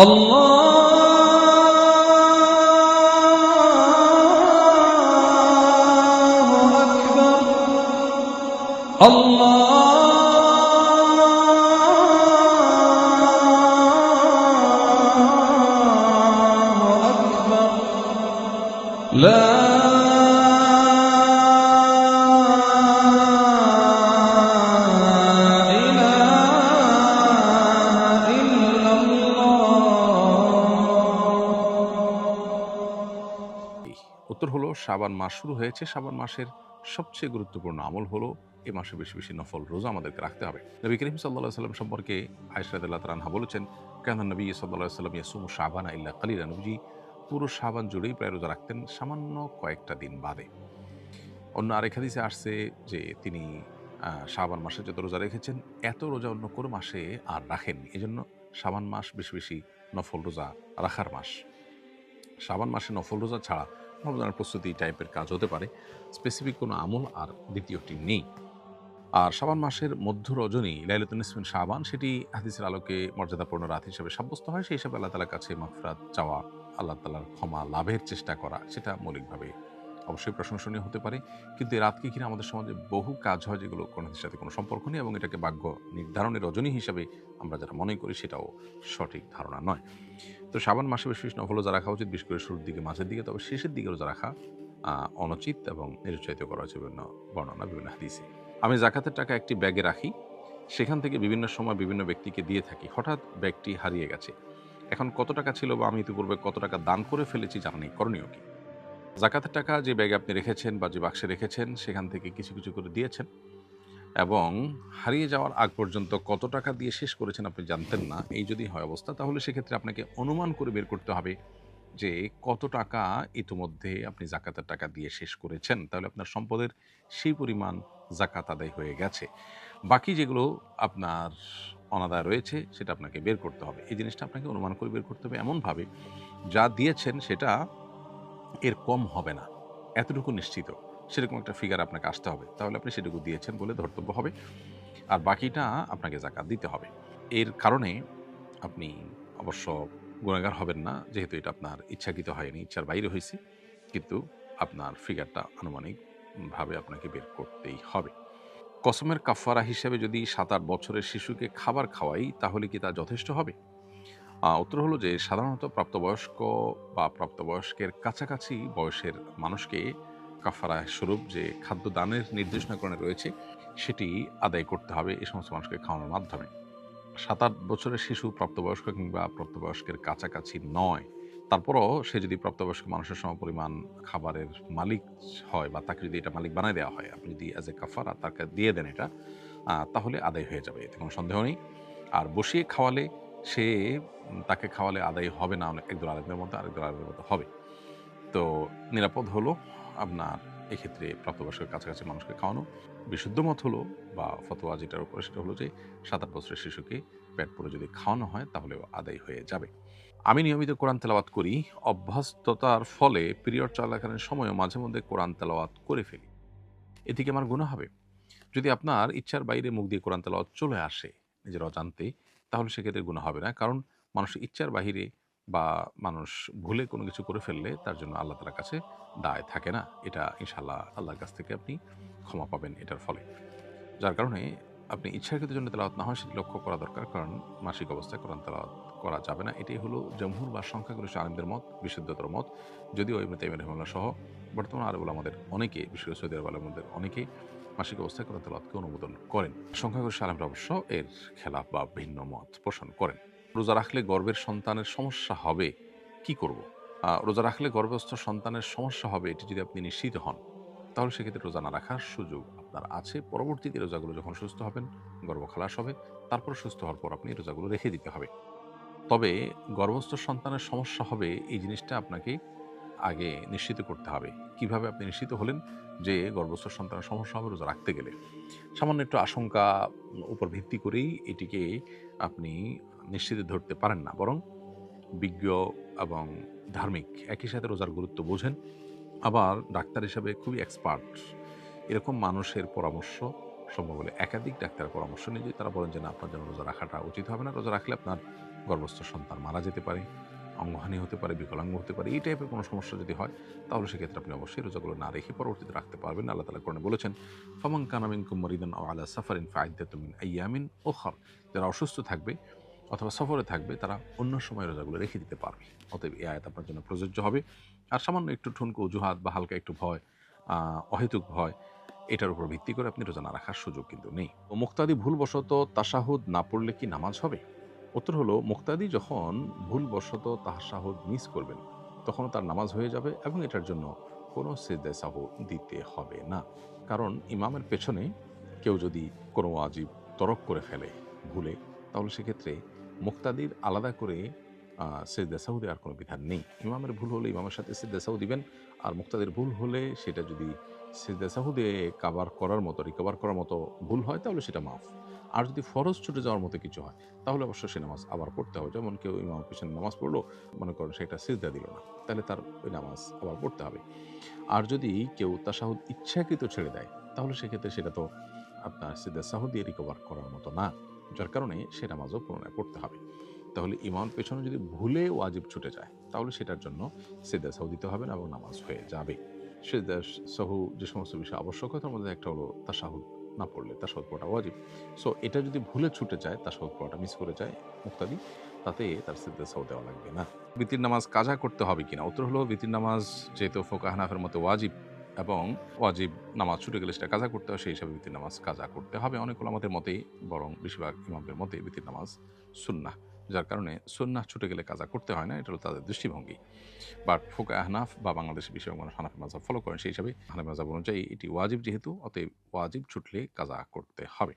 الله শাবান মাস শুরু হয়েছে। শাবান মাসের সবচেয়ে গুরুত্বপূর্ণ আমল হলো এ মাসে বেশি বেশি নফল রোজা আমাদেরকে রাখতে হবে। নবী করিম সাল্লাহ সাল্লাম সম্পর্কে আয়সরাদুল্লাহ তালানহা বলেছেন, কেন নবী সাল্লাহ সাল্লাম ইয়াসুম শাবানা ইল্লা কালিরা নবীজি পুরো শাবান জুড়েই প্রায় রোজা রাখতেন সামান্য কয়েকটা দিন বাদে। অন্য আরেক হাদিসে আসছে যে তিনি শাবান মাসে যত রোজা রেখেছেন, এত রোজা অন্য কোনো মাসে আর রাখেননি। এজন্য শাবান মাস বেশি বেশি নফল রোজা রাখার মাস। শাবান মাসে নফল রোজা ছাড়া রমজানের প্রস্তুতি টাইপের কাজ হতে পারে। স্পেসিফিক কোনো আমল আর দ্বিতীয়টি নেই। আর শাবান মাসের মধ্য রজনী লাইলাতুন নিসফিন শাবান, সেটি হাদিসের আলোকে মর্যাদাপূর্ণ রাত হিসেবে সাব্যস্ত হয়। সেই হিসাবে আল্লাহ তালার কাছে মাফরাত চাওয়া, আল্লাহ তালার ক্ষমা লাভের চেষ্টা করা, সেটা মৌলিকভাবে অবশ্যই প্রশংসনীয় হতে পারে। কিন্তু এই রাতকে ঘিরে আমাদের সমাজে বহু কাজ হয় যেগুলো কোনো কিছুর সাথে কোনো সম্পর্ক নেই এবং এটাকে ভাগ্য নির্ধারণের রজনী হিসাবে আমরা যারা মনে করি সেটাও সঠিক ধারণা নয়। তো শ্রাবণ মাসে বেশ বেশি রোজা রাখা উচিত, বিশেষ করে শুরুর দিকে, মাঝের দিকে, তবে শেষের দিকে রোজা রাখা অনুচিত এবং নিরুৎসাহিত করা হয়েছে বিভিন্ন বর্ণনা, বিভিন্ন হাদিসে। আমি জাকাতের টাকা একটি ব্যাগে রাখি, সেখান থেকে বিভিন্ন সময় বিভিন্ন ব্যক্তিকে দিয়ে থাকি। হঠাৎ ব্যাগটি হারিয়ে গেছে। এখন কত টাকা ছিল বা আমি ইতিপূর্বে কত টাকা দান করে ফেলেছি জানা নেই। করণীয় কি? জাকাতের টাকা যে ব্যাগে আপনি রেখেছেন বা যে বাক্সে রেখেছেন, সেখান থেকে কিছু কিছু করে দিয়েছেন এবং হারিয়ে যাওয়ার আগ পর্যন্ত কত টাকা দিয়ে শেষ করেছেন আপনি জানতেন না। এই যদি হয় অবস্থা, তাহলে সেক্ষেত্রে আপনাকে অনুমান করে বের করতে হবে যে কত টাকা ইতিমধ্যে আপনি জাকাতের টাকা দিয়ে শেষ করেছেন। তাহলে আপনার সম্পদের সেই পরিমাণ জাকাত আদায় হয়ে গেছে। বাকি যেগুলো আপনার অনাদায় রয়েছে, সেটা আপনাকে বের করতে হবে। এই জিনিসটা আপনাকে অনুমান করে বের করতে হবে এমনভাবে। যা দিয়েছেন সেটা এর কম হবে না। এতটুকু নিশ্চিত। সেরকম একটা ফিগার আপনাকে আসতে হবে। তাহলে আপনি সেটুকু দিয়েছেন বলে ধর্তব্য হবে। আর বাকিটা আপনাকে জাকাত দিতে হবে। এর কারণে আপনি অবশ্য গুণাগার হবেন না, যেহেতু এটা আপনার ইচ্ছাকৃত হয়নি, ইচ্ছার বাইরে হয়েছে। কিন্তু আপনার ফিগারটা আনুমানিকভাবে আপনাকে বের করতেই হবে। কসমের কাফারা হিসেবে যদি সাত আট বছরের শিশুকে খাবার খাওয়াই, তাহলে কি তা যথেষ্ট হবে? উত্তর হলো যে সাধারণত প্রাপ্তবয়স্ক বা প্রাপ্তবয়স্কের কাছাকাছি বয়সের মানুষকে কাফারা স্বরূপ যে খাদ্য দানের নির্দেশনাকরণে রয়েছে, সেটি আদায় করতে হবে এই সমস্ত মানুষকে খাওয়ানোর মাধ্যমে। সাত আট বছরের শিশু প্রাপ্তবয়স্ক কিংবা প্রাপ্তবয়স্কের কাছাকাছি নয়, তারপরও সে যদি প্রাপ্তবয়স্ক মানুষের সমপরিমাণ খাবারের মালিক হয় বা তাকে যদি এটা মালিক বানায় দেওয়া হয়, আপনি যদি অ্যাজ এ কাফারা তাকে দিয়ে দেন এটা তাহলে আদায় হয়ে যাবে, এতে কোনো সন্দেহ নেই। আর বসিয়ে খাওয়ালে সে তাকে খাওয়ালে আদায় হবে না একদল আরেকদের মতো, আরেকদল আরেকদের মতো হবে। তো নিরাপদ হলো আপনার এক্ষেত্রে প্রাপ্তবয়স্কের কাছাকাছি মানুষকে খাওয়ানো। বিশুদ্ধ মত হলো বা ফতোয়া যেটার উপরে সেটা হলো যে, সাত আট বছরের শিশুকে পেট পরে যদি খাওয়ানো হয় তাহলেও আদায় হয়ে যাবে। আমি নিয়মিত কোরআন তেলাওয়াত করি, অভ্যস্ততার ফলে পিরিয়ড চলাকালীন সময়ও মাঝে মধ্যে কোরআন তেলাওয়াত করে ফেলি। এ থেকে আমার গুণ হবে। যদি আপনার ইচ্ছার বাইরে মুখ দিয়ে কোরআন তেলাওয়াত চলে আসে নিজের অজান্তে তাহলে সেক্ষেত্রে গুণ হবে না। কারণ মানুষ ইচ্ছার বাহিরে বা মানুষ ভুলে কোনো কিছু করে ফেললে তার জন্য আল্লাহ তালার কাছে দায় থাকে না। এটা ইনশাল্লাহ আল্লাহর কাছ থেকে আপনি ক্ষমা পাবেন এটার ফলে। যার কারণে আপনি ইচ্ছাকৃত জন্য তেলাওয়াত না হয় সেটি লক্ষ্য করা দরকার। কারণ মাসিক অবস্থায় কোরআন তেলাওয়াত করা যাবে না। এটাই হলো জমহুর বা সংখ্যাগরিষ্ঠ আনন্দের মত, বিশুদ্ধতর মত। যদিও ইবনে তাইমিয়া রহমাল্লাহ সহ বর্তমান আরবুল আমাদের অনেকে করে সৌদি আরব আলমদের অনেকে মাসিক অবস্থায় কোরআন তেলাওয়াতকে অনুমোদন করেন। সংখ্যাগরিষ্ঠ আলমরা অবশ্য এর খেলাফ বা ভিন্ন মত পোষণ করেন। রোজা রাখলে গর্ভের সন্তানের সমস্যা হবে, কি করব? রোজা রাখলে গর্ভস্থ সন্তানের সমস্যা হবে, এটি যদি আপনি নিশ্চিত হন, তাহলে সেক্ষেত্রে রোজা না রাখার সুযোগ আপনার আছে। পরবর্তীতে রোজাগুলো যখন সুস্থ হবেন, গর্ভ খালাস হবে, তারপর সুস্থ হওয়ার পর আপনি রোজাগুলো রেখে দিতে হবে। তবে গর্ভস্থ সন্তানের সমস্যা হবে, এই জিনিসটা আপনাকে আগে নিশ্চিত করতে হবে। কীভাবে আপনি নিশ্চিত হলেন যে গর্ভস্থ সন্তানের সমস্যা হবে রোজা রাখতে গেলে? সামান্য একটু আশঙ্কা উপর ভিত্তি করেই এটিকে আপনি নিশ্চিত ধরতে পারেন না। বরং বিজ্ঞ এবং ধার্মিক একই সাথে রোজার গুরুত্ব বোঝেন। আবার ডাক্তার হিসাবে খুবই এক্সপার্ট এরকম মানুষের পরামর্শ সম্ভব হলে একাধিক ডাক্তারের পরামর্শ নিয়ে যদি তারা বলেন যে না, আপনার জন্য রোজা রাখাটা উচিত হবে না, রোজা রাখলে আপনার গর্ভস্থ সন্তান মারা যেতে পারে। অঙ্গহানি হতে পারে, বিকলাঙ্গ হতে পারে, এই টাইপের কোনো সমস্যা যদি হয়, তাহলে সেক্ষেত্রে আপনি অবশ্যই রোজাগুলো না রেখে পরবর্তীতে রাখতে পারবেন। আল্লাহ তালা কোরআনে বলেছেন, ফমান কানামিন কুমরিদান ও আলা সাফারিন ফাইদাতুমিন আইয়ামিন খর যারা অসুস্থ থাকবে অথবা সফরে থাকবে, তারা অন্য সময় রোজাগুলো রেখে দিতে পারবে। অতএব এই আয়াত আপনার জন্য প্রযোজ্য হবে। আর সামান্য একটু ঠুনকো অজুহাত বা হালকা একটু ভয় অহেতুক ভয়, এটার উপর ভিত্তি করে আপনি রোজা না রাখার সুযোগ কিন্তু নেই। ও মুক্তাদি ভুলবশত তাসাহুদ না পড়লে কি নামাজ হবে? উত্তর হলো, মুক্তাদি যখন ভুলবশত তাহার তাসাহুদ মিস করবেন, তখন তার নামাজ হয়ে যাবে এবং এটার জন্য কোনো সেদ্দায় সাহু দিতে হবে না। কারণ ইমামের পেছনে কেউ যদি কোনো আজীব তরক করে ফেলে ভুলে, তাহলে সেক্ষেত্রে মুক্তাদির আলাদা করে সেদ্দা সাহু দেওয়ার কোনো বিধান নেই। ইমামের ভুল হলে ইমামের সাথে সেদ্দা সাহু দিবেন, আর মুক্তাদির ভুল হলে সেটা যদি সাহু দিয়ে কাবার করার মতো রিকভার করার মতো ভুল হয়, তাহলে সেটা মাফ। আর যদি ফরজ ছুটে যাওয়ার মতো কিছু হয়, তাহলে অবশ্যই সে নামাজ আবার পড়তে হবে। যেমন কেউ ইমামের পিছনে নামাজ পড়ল, মনে করেন সেটা সিজদা দিল না, তাহলে তার ওই নামাজ আবার পড়তে হবে। আর যদি কেউ তাসাহুদ ইচ্ছাকৃত ছেড়ে দেয়, তাহলে সেক্ষেত্রে সেটা তো আপনার সিদ্ধা সাহু দিয়ে রিকভার করার মতো না, যার কারণে সে নামাজও পুনরায় পড়তে হবে। তাহলে ইমাম পেছনে যদি ভুলে ওয়াজিব ছুটে যায়, তাহলে সেটার জন্য সিদ্ধা সাহু দিতে হবে না এবং নামাজ হয়ে যাবে। সিদ্ধা সাহু যে সমস্ত বিষয় আবশ্যকতার মধ্যে একটা হলো তাসাহুদ। না পড়লে তাসাহুদ পড়া ওয়াজিব। সো এটা যদি ভুলে ছুটে যায়, তাসাহুদ পড়াটা মিস করে যায় মুক্তাদি, তাতে তার সিদ্ধা সাহু দেওয়া লাগবে না। বিতির নামাজ কাজা করতে হবে কিনা? উত্তর হলো বিতির নামাজ যেহেতু ফোকা হানাফের মতো ওয়াজিব এবং ওয়াজিব নামাজ ছুটে গেলে সেটা কাজা করতে হয়, সেই হিসাবে বিতির নামাজ কাজা করতে হবে। অনেক আমাদের মতেই, বরং বেশিরভাগ ইমামদের মতে বিতির নামাজ সুন্নাহ। যার কারণে সুন্নাহ ছুটে গেলে কাজা করতে হয় না, এটা হলো তাদের দৃষ্টিভঙ্গি। বাট ফোকা আহনাফ বা বাংলাদেশের বেশিরভাগ মানুষ হানাফি মাজাব ফলো করেন, সেই হিসাবে হানাফি মাজাব অনুযায়ী এটি ওয়াজিব যেহেতু, অতএব ওয়াজিব ছুটলে কাজা করতে হবে।